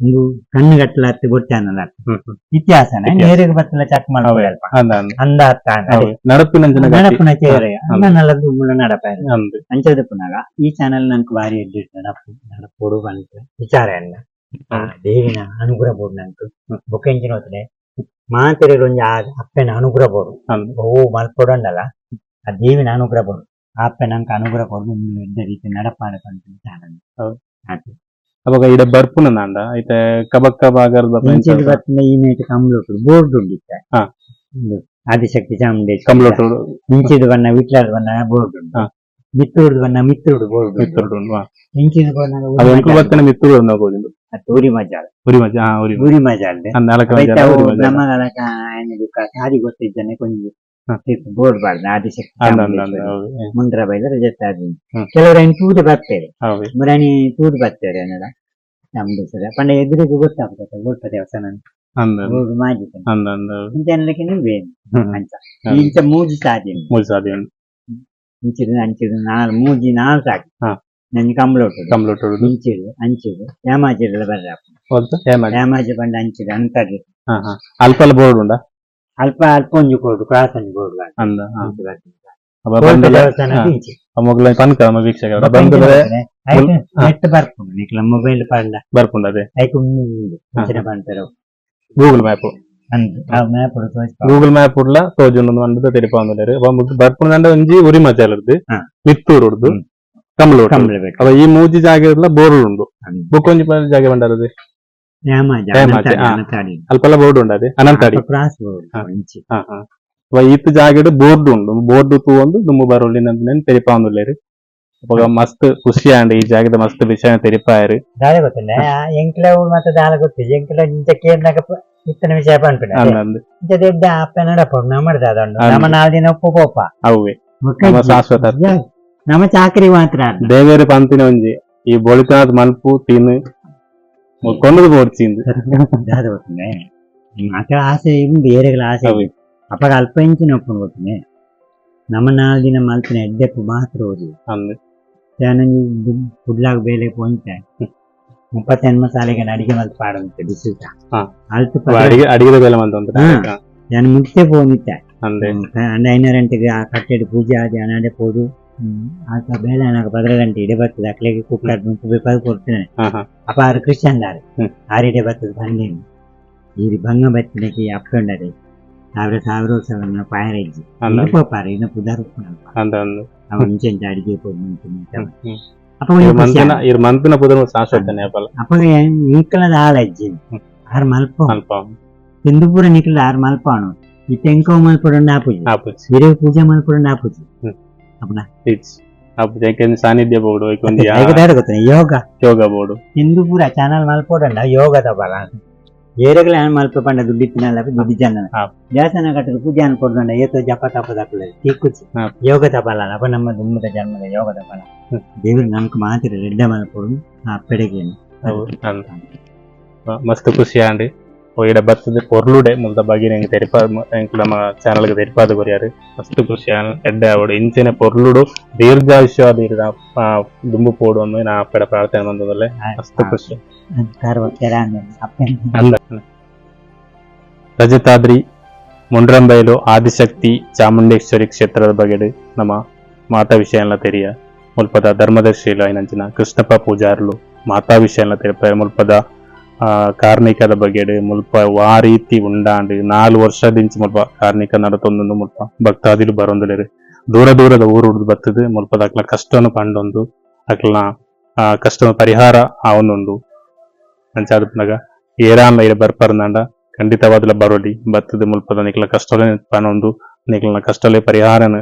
ಒಂದು ಕಣ್ಣು ಗಟ್ಟಲ ಹತ್ತಿ ಬೊಟ್ಟಾನಲ್ಲ ಹ್ಮ್ ಹ್ಮ್ ಇತಿಹಾಸನ ಇತಿಹಾಸ. ನೇರಿಗೆ ಬತ್ತಲ ಚೆಕ್ ಮಾಡ್ಕೊಳ್ಳಿ ಅಲ್ಪ ಅಲ್ಲ ಅಲ್ಲ ಅಂದ ಅರ್ಥ ಹೌದು. ನಡಪಿನ ಜನ ಗಟ್ಟಿ. ನಡಪುನ ಚೇರೆ ಹಾ, ಅನ್ನ ನಲ್ಲದು ಮುಳ್ಳ ನಡಪ ಅಂದ್ ಅಂಚದ ಪುನಗ ಈ ಚಾನಲ್ ನನಗೆ ಭಾರಿ ಎಡ್ಡಿಟ್ಟು ನಡಪು ನಡಪೋಡು ಬಂತು ವಿಚಾರ ಎಲ್ಲ ಆ, ದೇವಿನ ಅನುಗ್ರಹ ಬೋರ್ಡ್ ನಂಕು ಹ್ಮ್. ಬೊಕ್ಕೆಂಚಿನ ಹೊತ್ತನೆ ಮಾತೆರೆಗೆ ಒಂಜಿ ಆ ಅಪ್ಪನ ಅನುಗ್ರಹ ಬೋರ್ಡು ಅಂದ್ ಓ ಮಲ್ಪೊಡಂಡಲ್ಲ ಆ ದೇವಿನ ಅನುಗ್ರಹ ಬೋರ್ಡು ಆ ಅಪ್ಪ ನಂಗೆ ಅನುಗ್ರಹ ಕೊಡು ನೀನು ಎಡ್ಡ ರೀತಿ ನಡಪಾಡ ಬಂತು ಚಾನಲ್ ಹೌದು. ಹಾಗೆ ಅವಾಗ ಇಡ ಬರ್ಪುನ ನಾಂಡ ಐತೆ ಕಬಕ್ ಕಬಾಗರ್ದ ಇಂಚಿನ ಬತ್ತಿನ ಈ ನೈಟ್ ಕಂಬ್ಳೂಟು ಬೋರ್ಡ್ ಉಂಡಿತ್ತೆ ಆದಿಶಕ್ತಿ ಚಾಮುಂಡೇಶ್ವರಿ ಕಂಬ್ಲೋಟು ಇಂಚಿದ ಬಣ್ಣ ವಿಟ್ಲಾದ ಬಣ್ಣ ಬೋರ್ಡ್ ಹಾ. ಮಿತ್ತೂರ್ದು ಬಣ್ಣ ಮಿತ್ತೂರ್ದು ಬೋರ್ಡ್ ಉಂಟು ಮಿತ್ತುಡು ಇಂಚಿದ ಬಣ್ಣ ಅದು ಎಂಕು ಬತ್ತನೆ ಮಿತ್ತುಡು ನೋಗೋದು ಊರಿ ಮಜಾಲ ಉರಿ ಮಜ ಉರಿ ಮಜ ಉರಿ ಮಜ ನಮ್ಮಗಳ ಸಾರಿ ಗೊತ್ತಿದ್ದಾನೆ ಕೊಂಚ ಹಾ. ಬೋರ್ಡ್ ಬಾರ್ದು ಆದಿಶಕ್ತಿ ಚಾಮುಂಡೇಶ್ವರಿ. ಮುಂಡ್ರ ಬೈಲ ರಜತ್ ಆದ್ವಿ. ಹ್ಮ್. ಕೆಲವರು ಏನು ತೂದು ಬರ್ತಾರೆ. ಹೌದು. ಮುರಾಣಿ ತೂದು ಬರ್ತಾರೆ ಅನ್ನೋದ ಚಾಮುಂಡೇಶ್ವರಿ. ಪಂಡ ಎದುರಿಗೆ ಗೊತ್ತಾಗ್ತದೆ ಗೋಲ್ಪ ದೇವಸ್ಥಾನ ಅಂದ್ ಬೋರ್ಡ್ ಮಾಜಿತ ಅಂದ್ ಅಂದ್ ಹೌದು. ಇಂಚ ಮೂಜಿ ಸಾಧ್ಯ ಮುಲ್ಸಾದಿ ಉಂಡು ಇಂಚಿದು ಅಂಚಿದು ನಾಲ್ ಮೂಜಿ ನಾಲ್ ಸಾಕು ಹಾ. ನನ್ ಕಂಬಳೋಟು ಕಂಬ್ಲೋಟು ಇಂಚಿದು ಅಂಚಿದು. ಯಾಮಾಜಿದ ಬರ್ರ ಬರ್ರಪ್ಪ ಯಾಮಾಜಿ. ಬಂಡ ಅಂಚಿದು ಅಂತ ಹಾ ಹಾ. ಅಲ್ಪ ಬೋರ್ಡ್ ಉಂಡ ಅಲ್ಪ ಅಲ್ಪ ಒಂಜಿ ಕೊಡು ಕ್ರಾಸ್ ಒಂಜಿ ಕೊಡು ಅಂದ. ಅವ ಬಂದಲೆ. ಇಂಚಿ ಮೊಗ್ಲ ಪನ್ಕ ನಮ್ಮ ಹಾ. ನೆಟ್ ಬರ್ಪುಂಡು ನಿಕ್ಲ ಮೊಬೈಲ್ ಪಂಡ ಬರ್ಪುಂಡ ಅದೇ. ಆಯ್ತು ಉಂಡು ಬಂತಾರೆ ಗೂಗಲ್ ಮ್ಯಾಪ್ ಗೂಗಲ್ ಮ್ಯಾಪ್ ಉಡ್ಲ ತೋಜುಂಡು ಅಂಡದ ತೆರಿಪಾಂದುಲೇರು ಬರ್ಪುಂಡ ಅಂಡ ಒಂಜಿ ಉರಿ ಹಾ. ಮಿತ್ತೂರು ಉಡ್ದು ಹ್ಮ್. ಕಂಬ್ಲೋಟು ಕಂಬಳಬೇಕು ಅವ ಅಲ್ಪಲ್ಲ ಬೋರ್ಡ್ ಉಂಡು ಅದೇ ಅನಂತಾಡಿ ಕ್ರಾಸ್ ಬೋರ್ಡ್ ಹಾ. ಇಂಚಿ ಹಾ ಹಾ ಅವ ಈತ್ ಜಾಗಡ್ ಬೋರ್ಡ್ ಉಂಡು ಬೋರ್ಡ್ ತೂವೊಂದು ದುಮ್ಮು ಬರೋಲಿ ನೆನ್ ತೆರಿಪಾಂದುಲೇರು ಅವಾಗ ಮಸ್ತ್ ಖುಷಿ ಆಂಡ್ ಈ ಜಾಗದ ಮಸ್ತ್ ವಿಷಯ ತೆರಿಪಾಯರು ದಾಳ ಗೊತ್ತಿಲ್ಲ ಎಂಕ್ಲ ಮತ್ತೆ ದಾಳ ಗೊತ್ತಿಲ್ಲ ಎಂಕ್ಲ ಇಂಚ ಕೇರ್ನಾಗ ಇತ್ತನ ವಿಷಯ ಪಂಪಿನ ಅಂದಂದು ಇಂಚ ದೊಡ್ಡ ಅಪ್ಪ ನಡಪ ನಮ್ಮಡ್ದ ಅದೊಂದು ಅಂದ್. ನಮ್ಮ ನಾಲ್ ದಿನ ಉಪ್ಪು ಪೋಪ ಅವೇ ನಮ್ಮ ಶಾಶ್ವತ ನಮ್ಮ ಚಾಕರಿ ಮಾತ್ರ ಅಲ್ಲ. ದೇವೇರು ಪಂಪಿನ ಒಂಜಿ ಈ ಬೊಳಿತನಾದ ಮಲ್ಪು ತಿನ್ನು கொண்டது போடுச்சு அது ஒருத்துங்க అక్కడ ఆశయం ಬೇರೆಗಳ ಆಸೆ ಅಪರ ಅಲ್ಪ ಇಂಚಿನ ಒಪ್ಪನ ಹೋಗ್ತೀನಿ ನಮ್ಮ ನಾಲ್ಕು ದಿನ ಮಲ್ತಿನ ಎಡ್ಡೆಪ್ಪು ಮಾತ್ರ ಹೋದು ನಾನು ಫುಡ್ಲಾಗ ಬೇಲೆ ಪೋಂಚ ಮುಪ್ಪತ್ತೆಂಟು ಸಾಲಿಗೆ ಅಡಿಗೆ ಮಲ್ತು ಪಾಡಂತೆ ಬಿಸಿತ ಅಲ್ತು ಅಡಿಗೆ ಬೇಲೆ ಮಲ್ತು ನಾನು ಮುಗಿಸೇ పోనిట్ట అంటే అయిన రెంట్కి ఆ కట్టెడు పూజ అది అనాడే పోదు ಪೋದು ಆತ ಬೇಲೆ ನನಗೆ ಪದ್ರ ಗಂಟೆ ಇಡೆ ಬರ್ತದೆ ಅಕ್ಲೆಗೆ ಕುಕ್ಕರ್ ಪದ ಕೊಡ್ತೇನೆ ಹಾ ಹಾ ಅಪ್ಪ ಆರು ಕ್ರಿಶ್ಚಿಯನ್ ದಾರೆ ಹ್ಮ್. ಆರಿಡೆ ಬರ್ತದೆ ಬಂದೇನು ಈ ಭಂಗ ಬತ್ತಿನಕ್ಕೆ ಅಪ್ಕೊಂಡರೆ ಸಾವಿರ ಸಾವಿರ ವರ್ಷ ಪಾಯರ ಇಜ್ಜಿ ಅಂದ ಇನ್ನು ಇನ್ನು ಪುದಾರು ಅಂದ ಅಂದ್ ಅವನು ಇಂಚೆಂಚ ಅಡಿಗೆ ಪೋದು ಹ್ಮ್. ಅಪ್ಪ ಇವ್ರ ಒಂದು ಖುಷಿ ಮಂತಿನ ಇವ್ರ ಮಂತಿನ ಪುದರ್ ಶಾಶ್ವತನೆ ಅಪ್ಪಲ್ಲ ಅಪ್ಪಗೆ ನಿಕ್ಕಲದ ಆಳಜ್ಜಿ ಹ್ಮ್. ಆರು ಮಲ್ಪ ಅಲ್ಪ ಸಿಂಧುಪುರ ನಿಕ್ಕಲ ಆರು ಮಲ್ಪಾಣು ಈ ತೆಂಕೋ ಮಲ್ಪಡ ನಾಪುಜಿ ಆಪುಚಿ ಹಿರೇ ಪೂಜೆ ಮಲ್ಪಡ ನಾಪುಜಿ ಹ್ಮ್. ಅಪ್ಪನ ಟೀಚ್ ಆಪುಚಿ ಯಾಕೆಂದ್ರೆ ಸಾನ್ನಿಧ್ಯ ಬೋರ್ಡು ಒಂದು ಹೇಗದಾಡ ಗೊತ್ತ ಯೋಗ ಯೋಗ ಬೋರ್ಡು ಸಿಂಧುಪುರ ಚಾನಲ್ ಮಲ್ಪೋಡಂಡ ಯೋಗದ ಬಲ ಏರೆಗಳ ಮಲ್ಪ ಪಂಡ ದುಡ್ಡಿ ತಿನ್ನಲ್ಲ ದುಡ್ಡಿ ಜನ ಹಾ. ದೇವಸ್ಥಾನ ಕಟ್ಟದ ಪೂಜೆ ಅನ್ಕೊಡ್ಕೊಂಡ ಏತೋ ಜಪ ತಪದ ಟಿಕ್ಕುಚಿ ಹಾ. ಯೋಗದ ಬಲ ಅಪ್ಪ ನಮ್ಮ ದುಮ್ಮದ ಜನ್ಮದ ಯೋಗದ ಬಲ ಹ್ಮ್. ದೇವ್ರು ನಮ್ಗೆ ಮಾತ್ರ ರೆಡ್ಡ ಮಲ್ಪೋಡು ಆ ಪೆಡಗೇನು ಹೌದು ಅಂದ್ ಮ- ಮಸ್ತ್ ಖುಷಿ ಆಂಡ್ ಬರ್ತದೆ ಪೊರ್ಲುಡೆ ಮುಲ್ದ ಬಗ್ಗೆ ನಂಗೆ ತೆರಿಪ ಎಂಕ್ ನಮ್ಮ ಚಾನಲ್ಗೆ ತೆರಿಪಾದ ಕೊರಿಯಾರು ಮಸ್ತ್ ಖುಷಿ. ಎಡ್ಡೆ ಅವಡು ಇಂಚಿನ ಪೊರ್ಲುಡು ದೀರ್ಘಾಯುಷ್ಯವಾದ ಇರದ ದುಂಬು ಪೋಡು ಅನ್ನೋ ನಾ ಅಪ್ಪಡ ಪ್ರಾರ್ಥನೆ ಬಂದದಲ್ಲೇ ಮಸ್ತ್ ಖುಷಿ. ರಜತಾದ್ರಿ ಮುಂಡ್ರಂಬೈಲು ಆದಿಶಕ್ತಿ ಚಾಮುಂಡೇಶ್ವರಿ ಕ್ಷೇತ್ರದ ಬಗೆಡು ನಮ್ಮ ಮಾತಾ ವಿಷಯ ಎಲ್ಲ ತೆರಿಯ ಮುಲ್ಪದ ಧರ್ಮದರ್ಶಿಲ ಐನಂಚಿನ ಕೃಷ್ಣಪ್ಪ ಪೂಜಾರ್ಲು ಮಾತಾ ವಿಷಯ ಎಲ್ಲ ತೆರಪ ಮುಲ್ಪದ ಆ, ಕಾರ್ಣಿಕದ ಬಗ್ಗೆ ಮುಲ್ಪ ಆ ರೀತಿ ಉಂಡಾಂಡು ನಾಲ್ ವರ್ಷದಿಂಚ ಮುಲ್ಪ ಕಾರ್ಣಿಕ ನಡತೊಂದು ಮುಲ್ಪ ಭಕ್ತಾದಿಲು ಬರೊಂದುಲೆರು. ದೂರ ದೂರದ ಊರು ಹುಡ್ದು ಬರ್ತದೆ. ಮುಲ್ಪದ ಅಕ್ಲ ಕಷ್ಟನು ಪಂಡೊಂದು ಅಕ್ಲನ ಆ, ಕಷ್ಟನ ಪರಿಹಾರ ಆವೊಂದುಂಡು ಅಂಚಾದಪ್ಪನಾಗ ಏರಾನ್ಲ ಇಡ ಬರ್ಪರ್ನಂಡ ಖಂಡಿತವಾದ್ಲ ಬರೋಲಿ. ಬರ್ತದೆ ಮುಲ್ಪದ ನಿಕ್ಲ ಕಷ್ಟಲೇ ಪನೊಂದು ನಿಕ್ಲನ ಕಷ್ಟಲೇ ಪರಿಹಾರನ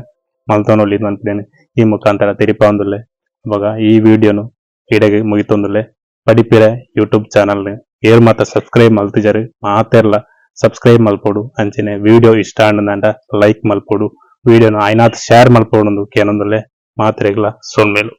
ಮಲ್ತೊನೊಲಿ ಅನ್ಪಿದ್ದೇನೆ ಈ ಮುಖಾಂತರ ತೆರಿಪ ಒಂದುಲ್ಲೆ. ಅವಾಗ ಈ ವಿಡಿಯೋನು ಇಡೆಗೆ ಮುಗಿತೊಂದುಲ್ಲೆ. ಪಡಿಪಿರ ಯೂಟ್ಯೂಬ್ ಚಾನಲ್ ಏರ್ ಮಾತ್ರ ಸಬ್ಸ್ಕ್ರೈಬ್ ಮಲ್ತಿಜರು ಮಾತೆರ್ಲ ಸಬ್ಸ್ಕ್ರೈಬ್ ಮಲ್ಪೋಡು ಅಂಚನೆ. ವಿಡಿಯೋ ಇಷ್ಟ ಅಂಡ ಲೈಕ್ ಮಲ್ಪೋಡು ವಿಡಿಯೋನ ಐನಾತ್ ಶೇರ್ ಮಲ್ಪೋಡು ಕೇನೊಂದಲ್ಲೇ ಮಾತ್ರೆಗ್ಲ ಸೊನ್ಮೇಲು.